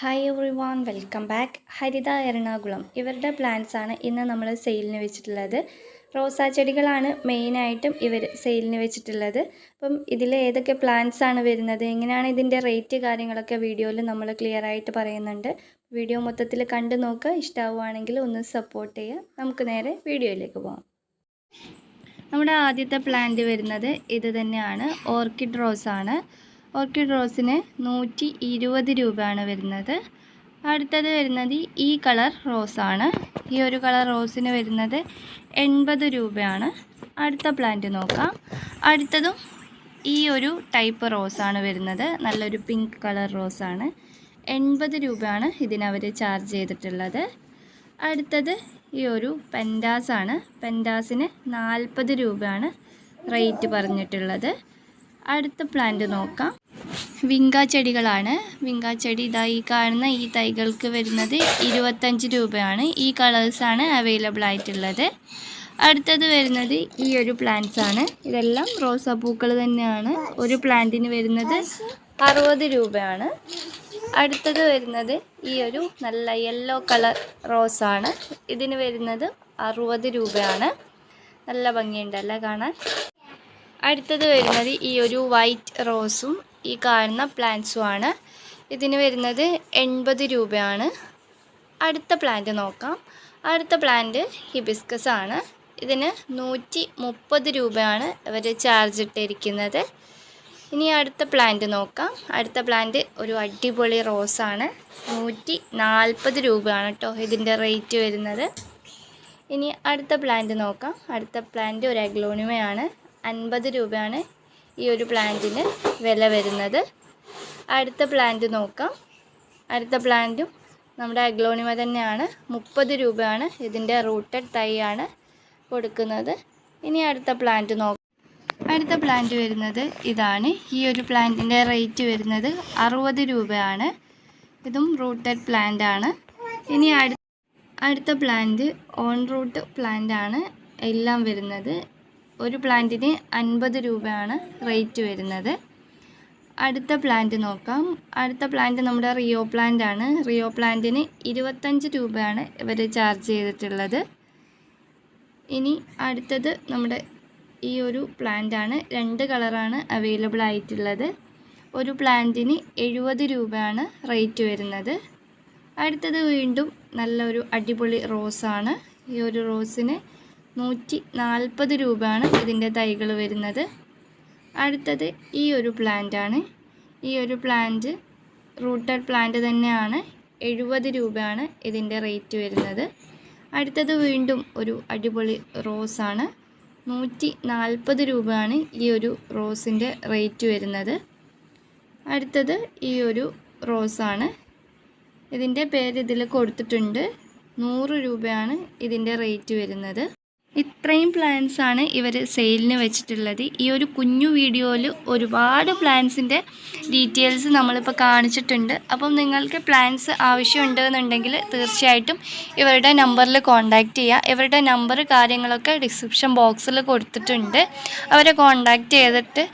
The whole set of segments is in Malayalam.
Hi everyone welcome back Haritha Ernakulam. ഇവരുടെ പ്ലാന്റ്സ് ആണ് ഇന്ന് നമ്മൾ സെയിലിന് വെച്ചിട്ടുള്ളത്. റോസാ ചെടികളാണ് മെയിനായിട്ടും ഇവർ സെയിലിന് വെച്ചിട്ടുള്ളത്. അപ്പം ഇതിൽ ഏതൊക്കെ പ്ലാന്റ്സ് ആണ് വരുന്നത് എങ്ങനെയാണ് ഇതിന്റെ റേറ്റ് കാര്യങ്ങളൊക്കെ വീഡിയോയിൽ നമ്മൾ ക്ലിയർ ആയിട്ട് പറയുന്നുണ്ട്. വീഡിയോ മൊത്തത്തിൽ കണ്ടു നോക്കുക ഇഷ്ടമാവുകയാണെങ്കിൽ ഒന്ന് സപ്പോർട്ട് ചെയ്യുക. നമുക്ക് നേരെ വീഡിയോയിലേക്ക് പോകാം നമ്മുടെ ആദ്യത്തെ പ്ലാന്റ് വരുന്നത് ഇത് തന്നെയാണ് ഓർക്കിഡ് റോസാണ് ആണ്. ഓർക്കിഡ് റോസിന് നൂറ്റി ഇരുപത് രൂപയാണ് വരുന്നത്. അടുത്തത് വരുന്നത് ഈ കളർ റോസാണ് ഈ ഒരു കളർ റോസിന് വരുന്നത് എൺപത് രൂപയാണ്. അടുത്ത പ്ലാന്റ് നോക്കാം. അടുത്തതും ഈ ഒരു ടൈപ്പ് റോസാണ് വരുന്നത്. നല്ലൊരു പിങ്ക് കളർ റോസാണ് എൺപത് രൂപയാണ് ഇതിനവർ ചാർജ് ചെയ്തിട്ടുള്ളത്. അടുത്തത് ഈ ഒരു പെൻഡാസാണ് പെൻഡാസിന് നാൽപ്പത് രൂപയാണ് റേറ്റ് പറഞ്ഞിട്ടുള്ളത്. അടുത്ത പ്ലാന്റ് നോക്കാം. വിങ്ക ചെടികളാണ് വിങ്ക ചെടി ഇതാ ഈ കാണുന്ന ഈ തൈകൾക്ക് വരുന്നത് ഇരുപത്തഞ്ച് രൂപയാണ്. ഈ കളേഴ്സാണ് അവൈലബിൾ ആയിട്ടുള്ളത്. അടുത്തത് വരുന്നത് ഈ ഒരു പ്ലാന്റ്സ് ആണ്. ഇതെല്ലാം റോസാപ്പൂക്കൾ തന്നെയാണ്. ഒരു പ്ലാന്റിന് വരുന്നത് അറുപത് രൂപയാണ്. അടുത്തത് വരുന്നത് ഈ ഒരു നല്ല യെല്ലോ കളർ റോസാണ് ഇതിന് വരുന്നത് അറുപത് രൂപയാണ്. നല്ല ഭംഗിയുണ്ടല്ലേ കാണാൻ? അടുത്തത് വരുന്നത് ഈ ഒരു വൈറ്റ് റോസും ഈ കാണുന്ന പ്ലാന്റ്സും ആണ് ഇതിന് വരുന്നത് എൺപത് രൂപയാണ്. അടുത്ത പ്ലാന്റ് നോക്കാം. അടുത്ത പ്ലാന്റ് ഹിബിസ്കസ് ആണ്. ഇതിന് നൂറ്റി മുപ്പത് രൂപയാണ് ഇവർ ചാർജ് ഇട്ടിരിക്കുന്നത്. ഇനി അടുത്ത പ്ലാന്റ് നോക്കാം. അടുത്ത പ്ലാന്റ് ഒരു അടിപൊളി റോസാണ് നൂറ്റി നാൽപ്പത് രൂപയാണ് കേട്ടോ ഇതിന്റെ റേറ്റ് വരുന്നത്. ഇനി അടുത്ത പ്ലാന്റ് നോക്കാം. അടുത്ത പ്ലാന്റ് ഒരു അഗ്ലോണിമയാണ് അൻപത് രൂപയാണ് ഈ ഒരു പ്ലാന്റിന് വില വരുന്നത്. അടുത്ത പ്ലാന്റ് നോക്കാം. അടുത്ത പ്ലാന്റും നമ്മുടെ അഗ്ലോണിമ തന്നെയാണ്. മുപ്പത് രൂപയാണ് ഇതിന്റെ റൂട്ടഡ് തൈയാണ് കൊടുക്കുന്നത്. ഇനി അടുത്ത പ്ലാന്റ് നോക്കാം. അടുത്ത പ്ലാന്റ് വരുന്നത് ഇതാണ്. ഈ ഒരു പ്ലാന്റിന്റെ റേറ്റ് വരുന്നത് അറുപത് രൂപയാണ്. ഇതും റൂട്ടഡ് പ്ലാന്റ് ആണ്. ഇനി അടുത്ത അടുത്ത പ്ലാന്റ് ഓൺ റൂട്ട് പ്ലാന്റ് ആണ് എല്ലാം വരുന്നത്. ഒരു പ്ലാന്റിന് അൻപത് രൂപയാണ് റേറ്റ് വരുന്നത്. അടുത്ത പ്ലാന്റ് നോക്കാം. അടുത്ത പ്ലാന്റ് നമ്മുടെ റിയോ പ്ലാന്റ് ആണ്. റിയോ പ്ലാന്റിന് ഇരുപത്തഞ്ച് രൂപയാണ് ഇവർ ചാർജ് ചെയ്തിട്ടുള്ളത്. ഇനി അടുത്തത് നമ്മുടെ ഈ ഒരു പ്ലാന്റ് ആണ്. രണ്ട് കളറാണ് അവൈലബിൾ ആയിട്ടുള്ളത്. ഒരു പ്ലാന്റിന് എഴുപത് രൂപയാണ് റേറ്റ് വരുന്നത്. അടുത്തത് വീണ്ടും നല്ലൊരു അടിപൊളി റോസാണ്. ഈ ഒരു റോസിന് നൂറ്റി നാൽപ്പത് രൂപയാണ് ഇതിന്റെ തൈകൾ വരുന്നത്. അടുത്തത് ഈ ഒരു പ്ലാന്റാണ് ഈ ഒരു പ്ലാന്റ് റൂട്ടഡ് പ്ലാന്റ് തന്നെയാണ്. എഴുപത് രൂപയാണ് ഇതിന്റെ റേറ്റ് വരുന്നത്. അടുത്തത് വീണ്ടും ഒരു അടിപൊളി റോസാണ് നൂറ്റി നാൽപ്പത് രൂപയാണ് ഈ ഒരു റോസിന്റെ റേറ്റ് വരുന്നത്. അടുത്തത് ഈ ഒരു റോസാണ് ഇതിന്റെ പേര് ഇതിൽ കൊടുത്തിട്ടുണ്ട്. നൂറ് രൂപയാണ് ഇതിന്റെ റേറ്റ് വരുന്നത്. ഇത്രയും പ്ലാൻസ് ആണ് ഇവർ സെയിലിന് വെച്ചിട്ടുള്ളത്. ഈ ഒരു കുഞ്ഞു വീഡിയോയിൽ ഒരുപാട് പ്ലാൻസിന്റെ ഡീറ്റെയിൽസ് നമ്മളിപ്പോൾ കാണിച്ചിട്ടുണ്ട്. അപ്പം നിങ്ങൾക്ക് പ്ലാൻസ് ആവശ്യമുണ്ടെന്നുണ്ടെങ്കിൽ തീർച്ചയായിട്ടും ഇവരുടെ നമ്പറിൽ കോൺടാക്റ്റ് ചെയ്യുക ഇവരുടെ നമ്പർ കാര്യങ്ങളൊക്കെ ഡിസ്ക്രിപ്ഷൻ ബോക്സിൽ കൊടുത്തിട്ടുണ്ട്. അവരെ കോൺടാക്റ്റ് ചെയ്തിട്ട്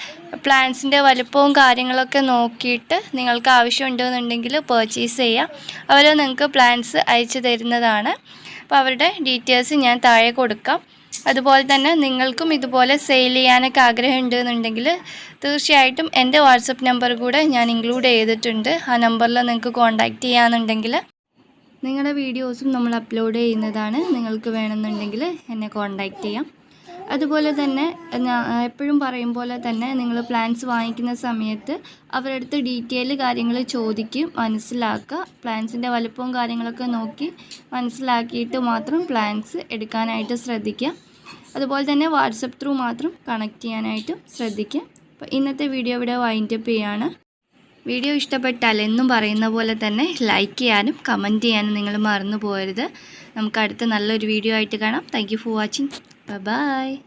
പ്ലാൻസിന്റെ വലുപ്പവും കാര്യങ്ങളൊക്കെ നോക്കിയിട്ട് നിങ്ങൾക്ക് ആവശ്യമുണ്ടെന്നുണ്ടെങ്കിൽ പേർച്ചേസ് ചെയ്യുക അവർ നിങ്ങൾക്ക് പ്ലാൻസ് അയച്ചു തരുന്നതാണ്. അപ്പോൾ അവരുടെ ഡീറ്റെയിൽസ് ഞാൻ താഴെ കൊടുക്കാം. അതുപോലെ തന്നെ നിങ്ങൾക്കും ഇതുപോലെ സെയിൽ ചെയ്യാനൊക്കെ ആഗ്രഹം ഉണ്ടെന്നുണ്ടെങ്കിൽ തീർച്ചയായിട്ടും എന്റെ വാട്സപ്പ് നമ്പർ കൂടെ ഞാൻ ഇൻക്ലൂഡ് ചെയ്തിട്ടുണ്ട്. ആ നമ്പറിൽ നിങ്ങൾക്ക് കോൺടാക്റ്റ് ചെയ്യാന്നുണ്ടെങ്കിൽ നിങ്ങളുടെ വീഡിയോസും നമ്മൾ അപ്ലോഡ് ചെയ്യുന്നതാണ്. നിങ്ങൾക്ക് വേണമെന്നുണ്ടെങ്കിൽ എന്നെ കോൺടാക്റ്റ് ചെയ്യാം. അതുപോലെ തന്നെ എപ്പോഴും പറയും പോലെ തന്നെ നിങ്ങൾ പ്ലാൻസ് വാങ്ങിക്കുന്ന സമയത്ത് അവരടുത്ത് ഡീറ്റെയിൽ കാര്യങ്ങൾ ചോദിക്കും മനസ്സിലാക്കുക. പ്ലാൻസിന്റെ വലുപ്പവും കാര്യങ്ങളൊക്കെ നോക്കി മനസ്സിലാക്കിയിട്ട് മാത്രം പ്ലാൻസ് എടുക്കാനായിട്ട് ശ്രദ്ധിക്കുക. അതുപോലെ തന്നെ വാട്സപ്പ് ത്രൂ മാത്രം കണക്ട് ചെയ്യാനായിട്ടും ശ്രദ്ധിക്കുക. അപ്പോൾ ഇന്നത്തെ വീഡിയോ ഇവിടെ വൈൻഡപ്പ് ചെയ്യാണ്. വീഡിയോ ഇഷ്ടപ്പെട്ടാൽ എന്നും പറയുന്ന പോലെ തന്നെ ലൈക്ക് ചെയ്യാനും കമന്റ് ചെയ്യാനും നിങ്ങൾ മറന്നു പോകരുത്. നമുക്ക് അടുത്ത നല്ലൊരു വീഡിയോ ആയിട്ട് കാണാം. Thank for watching Bye-bye!